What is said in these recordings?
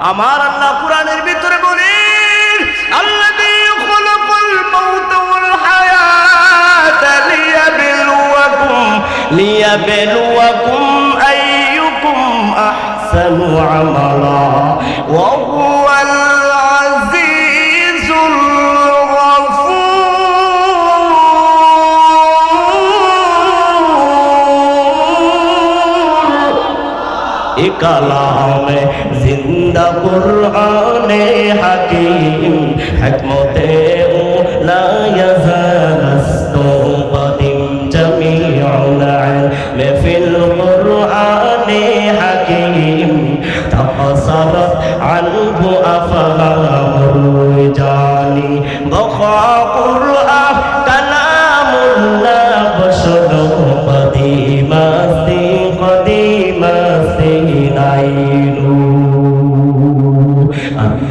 আমার আল্লাহ কোরআনের ভিতরে বলেন আল্লাযী খালাকাল মাউতা ওয়াল হায়াতা লিয়াবলুয়াকুম লিয়াবলুয়াকুম আইয়ুকুম আহসানু জিন্দা কুরআনে হাকিম, হিকমতে লা ইয়াজাল আস্তুবাদিম জামিউল ইলম ফিল কুরআনে হাকিম, তাফসারাত আনহু আফালা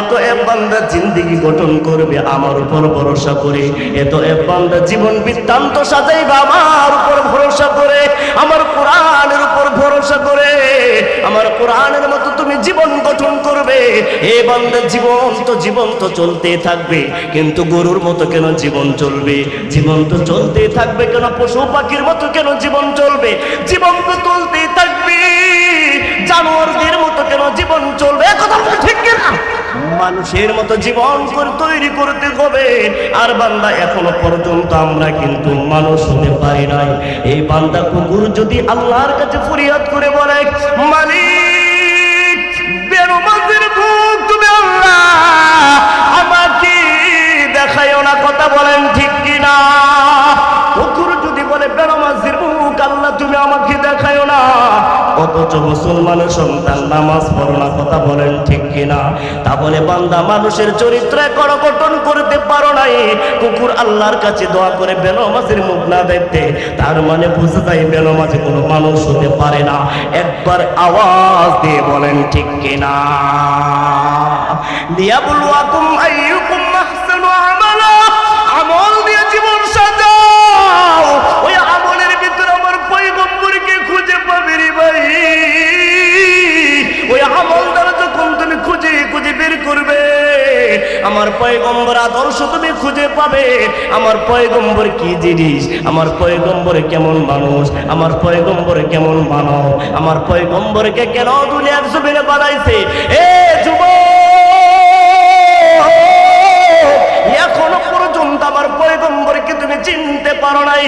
এত এক বান্দা জিন্দিগি গঠন করবে আমার উপর ভরসা করে, এত এক বান্দা জীবন বৃত্তান্ত সাজাইবে আমার উপর ভরসা করে, আমার কোরআনের উপর ভরসা করে, আমার কোরআনের মতো তুমি জীবন গঠন করবে। এ বান্দা জীবন তো জীবন তো চলতে থাকবে, কিন্তু গরুর মতো কেন জীবন চলবে? জীবন তো চলতে থাকবে কেন? পশু পাখির মতো কেন জীবন চলবে? জীবন তো চলতেই থাকবে, জানোয়ারদের মতো কেন জীবন চলবে? কথা ঠিক কিনা? মানুষের মতো জীবন তৈরি করতে হবে। আর বান্দা এখনও পর্যন্ত আমরা কিন্তু মানুষ হতে পারি নাই। এই বান্দা কুকুর যদি আল্লাহর কাছে ফরিয়াদ করে বলে, মালিক আমাকে দেখাইও কথা বলেন ঠিক কিনা? অথচ মুসলমানের সন্তান নামাজ পড়ো কথা বলেন ঠিক কিনা? তা বলে, বান্দা, মানুষের চরিত্র গঠন করতে পারো নাই। কুকুর আল্লাহর কাছে দোয়া করে বেনমাজের মুখ না দেখতে, তার মানে বুঝে যায় বেনমাজে কোনো মানুষ হতে পারে না। একবার আওয়াজ দিয়ে বলেন ঠিক কিনা? লিয়াবলুয়াকুম আইয়ুকুম আহসানু আমার পয়গম্বর আদর্শ তুমি খুঁজে পাবে। আমার পয়গম্বর কি জিনিস? আমার পয়গম্বর কেমন মানুষ? আমার পয়গম্বর কেমন মানব? আমার পয়গম্বরকে কেন দুনিয়ার জমিনে বানাইছে? এ যুব এখনও পর্যন্ত আমার পয়গম্বরকে তুমি চিনতে পারো নাই।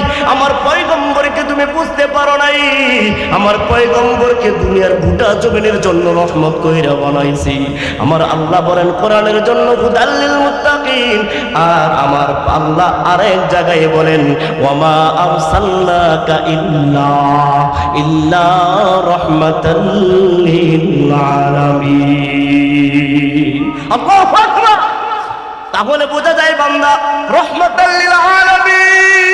নাই আমার পয়গম্বরকে দুনিয়ার গোটা জমিনের জন্য রহমত কইরা বানাইছি। আমার আল্লাহ বলেন, কোরআনের জন্য হুদাল্লিল মুত্তাকিন। আর আমার আল্লাহ আরেক জায়গায় বলেন, ওয়ামা আরসালনাকা ইল্লা ইল্লা রাহমাতাল লিল আলামিন। আল্লাহু আকবার। তাহলে বোঝা যায় বান্দা রহমতাল্লিল আলামিন।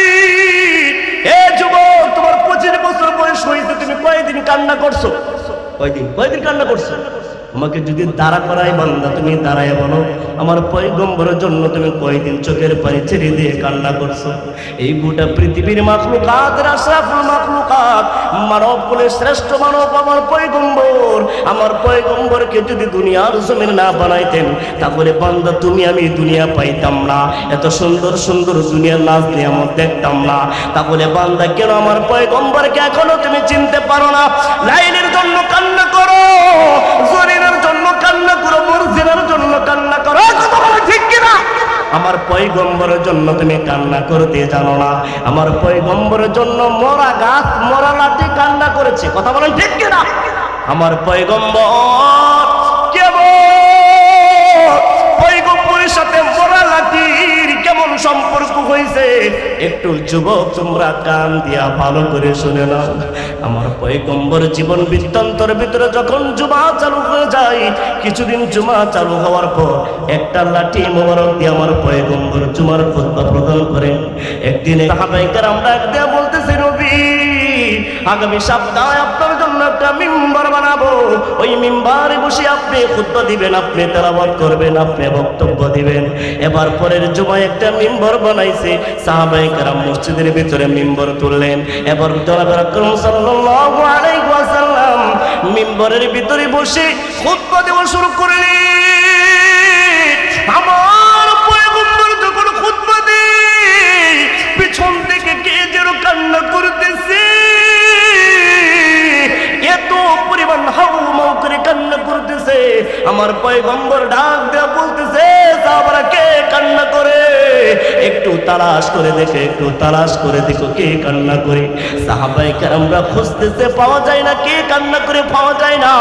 কয়দিন কান্না করছ? কয়দিন? কয়দিন কান্না করছ? আমাকে যদি দাঁড়া করাই বান্দা, তুমি দাঁড়ায় বলো। আমার পয়গম্বরের জন্য তুমি কয়দিন চোখের পানি ছেড়ে দিয়ে কান্না করছ? এই গোটা পৃথিবীর মাখলুকাত রাসরাফুল মাখলুকাত, মানব কুলের শ্রেষ্ঠ মানব আমার পয়গম্বর। আমার পয়গম্বরকে যদি দুনিয়ার জমিন না বানাইতেন, তাহলে বান্দা, তুমি আমি দুনিয়া পাইতাম না। এত সুন্দর সুন্দর দুনিয়ার নাচ নিয়ামত দেখতাম না। তাহলে বান্দা, কেন আমার পয়গম্বরকে এখনও তুমি চিনতে পারো না? লাইনের জন্য কান্না করো। জরিনের আমার পয়গম্বরের জন্য তুমি কান্না করতে জানো না। আমার পয়গম্বরের জন্য মরা গাছ, মরা লাঠি কান্না করেছে। কথা বলেন ঠিক কিনা? আমার পয়গম্বর কেবল পয়গম্বরের সাথে একটু যুবক, তোমরা কান দিয়া ভালো করে শুনে নাও। আমার পয়গম্বর জীবন বৃত্তান্তর ভিতরে যখন জুমা চালু হয়ে যায়, কিছুদিন জুমা চালু হওয়ার পর একটা লাঠি মোবারক দিয়ে আমার পয়গম্বর জুমার খুতবা প্রদান করেন। একদিন সাহাবাইকার আমরা একদিন বলতেছি, নবী, আগামী সপ্তাহে আপনার ওই মিম্বারে বসে আপনি খুতবা দিবেন, আপনি তেলাওয়াত করবেন, আপনি বক্তব্য দিবেন। এবার পরের জুমায় একটা মিম্বর বানাইছে সাহাবাই কারাম মসজিদের ভিতরে মিম্বর তুললেন। এবার আলাইহি ওয়াসাল্লাম মিম্বরের ভিতরে বসে খুদ্া দেওয়া শুরু করলেন। তালাশ করে দেখে, একটু তালাশ করে দেখো কে কান্না করে। সাহাবাই আমরা খুঁজতেছে, পাওয়া যায় না, কে কান্না করে পাওয়া যায় না।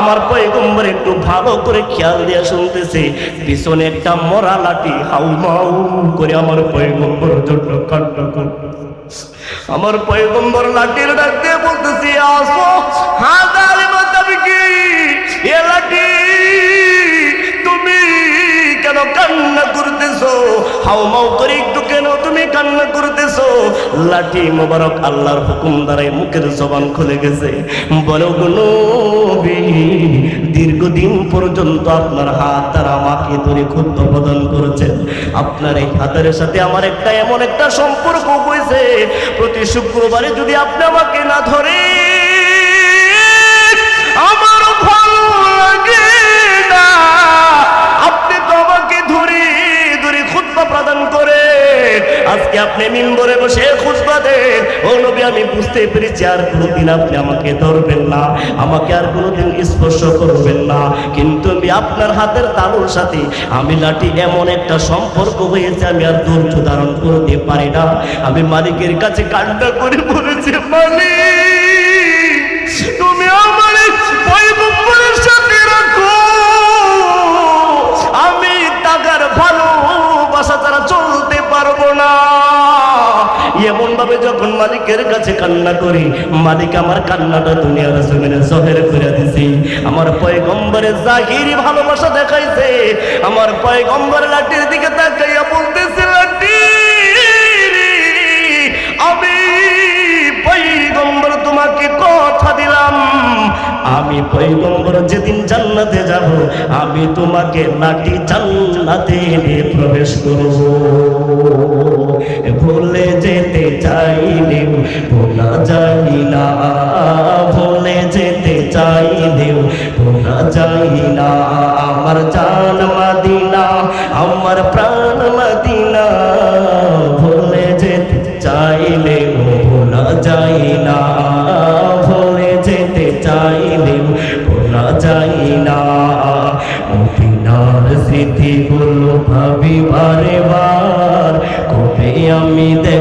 আমার পয়গম্বর একটু ভালো করে খেয়াল দিয়ে শুনতেছে, পিছনে একটা মরা লাঠি হাউ মাউ করে আমার পয়গম্বর জন্য কান্না করতেছে। আমার পয়গম্বর লাঠির ডাক দিয়ে বলতেছি, আসো, হাজারি মাতাবি কি এ লাঠি হাও মাও করে একটু কেন তুমি কান্না করতেছো? লাঠি মোবারক আল্লাহর হুকুম দ্বারাই মুখের জবান খুলে গেছে। বলো নবী, দীর্ঘদিন পর্যন্ত আপনার হাত দ্বারা আমাকে ধরে ক্ষুদ্র প্রদান করেছেন। আপনার এই হাতের সাথে আমার একটা এমন একটা সম্পর্ক হয়েছে। প্রতি শুক্রবারে যদি আপনি আমাকে না ধরে আমার ভালো লাগে না। প্রদান করে আজকে আপনি মিম্বরে বসে খুতবা দেন। ও নবী, আমি বুঝতে পেরেছি আর কোনোদিন আপনি আমাকে ধরবেন না, আমাকে আর কোনোদিন স্পর্শ করবেন না। কিন্তু আমি আপনার হাতের তালুর সাথে আমি লাঠি এমন একটা সম্পর্ক হয়েছে, আমি আর ধৈর্য ধারণ করতে পারি না। আমি মালিকের কাছে কান্না করে বলেছি, মালিক, তুমি আমার মালিকের কাছে কান্না করি। মালিক আমার কান্নাটা দুনিয়ার জমিনে জহের করে দিছি। আমার পয়গম্বরের জাহিরি ভালোবাসা দেখাইছে। আমার পয়গম্বর লাঠির দিকে তাকাইয়া বলতেছে, লাঠি আমি পৈগম্বর তোমাকে কথা দিলাম। আমি পৈগম্বর যেদিন জান্নাতে যাব, আমি তোমাকে লাঠি জান্নাতে প্রবেশ করব। ভুলে যেতে ভোলা যাই না ভুলে যেতে চাইলেও। ভোলা যাই না আমার জান মাদিনা আমার প্রাণ মাদিনা ভুলে যেতে চাইলেও। ভোলা যাই না ভুলে যেতে চাইলেও। ভোলা যাই না মদিনার স্মৃতিগুলো ভাবি বারে বার কবে আমি দেখা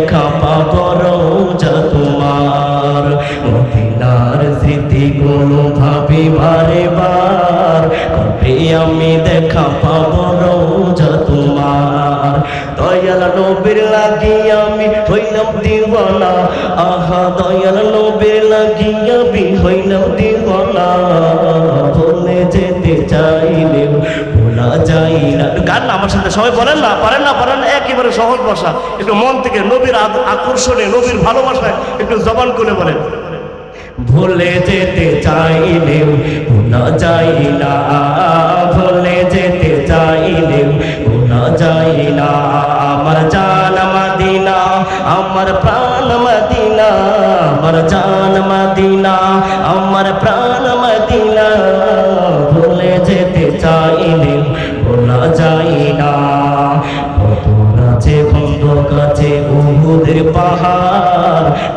সবাই বলেন না, পারেন না পারেন না, একেবারে সহজ ভাষা। একটু মন থেকে নবীর আকর্ষণে, নবীর ভালোবাসায় একটু জবান করে বলেন। ভুলে যেতে চাইলেও, ভোলা যাই না, ভুলে যেতে চাইলেও, ভোলা যাই না। আমার জান মাদিনা, আমার প্রাণ মদিনা, আমার জান মদিনা, আমার প্রাণ মদিনা। ভুলে যেতে চাইলেও, ভোলা যাই না।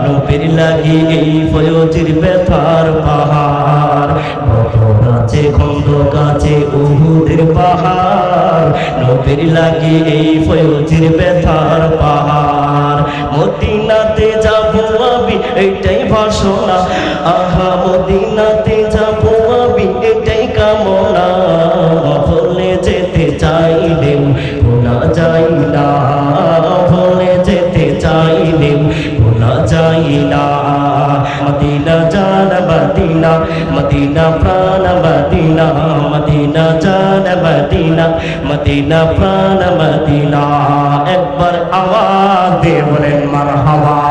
নবীর লাগি এই ফয়জির ব্যথার পাহাড়। কত আছে খন্দ কাছে উহুদের পাহাড়। নবীর লাগি এই ফয়জির ব্যথার পাহাড়। মদিনাতে যাব আমি, এইটাই ভাষণা। আহা মদিনা প্রাণ মদিনা। একবার আওয়াজ দিয়ে বলেন মারহাবা।